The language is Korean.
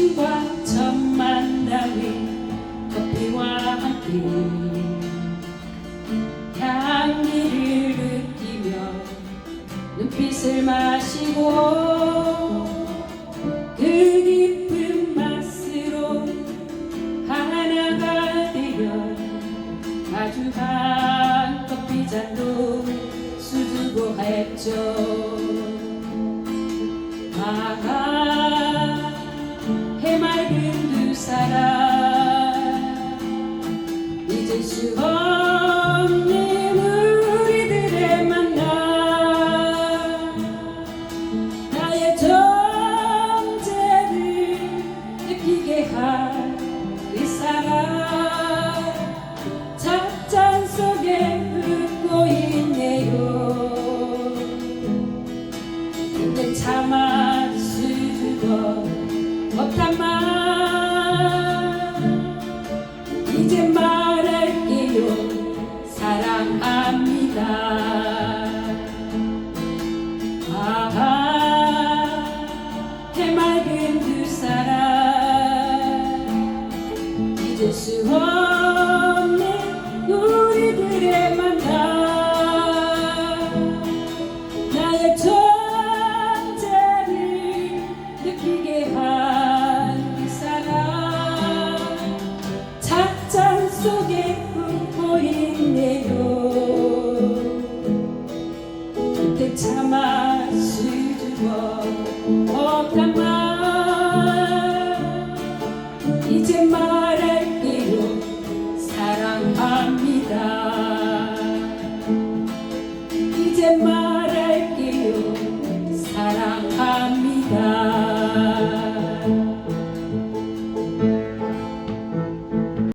아침과 첫 만남이 커피와 함께 향기를 느끼며 눈빛을 마시고 그 깊은 맛으로 하나가 되려 마주한 커피잔도 수두고 했죠. 아가 해맑은 두 사람. 잊을 수 없는 우리들의 만남. 나의 존재를 느끼게 한그 사람. 찻잔 속에 웃고 있네요. 근데 참아 수 사랑합니다. 아하 해맑은 두 사람 잊을 수 없는 우리들의 만남. 나의 존재를 느끼게 한 그 사람 찻잔 속에 이제 말할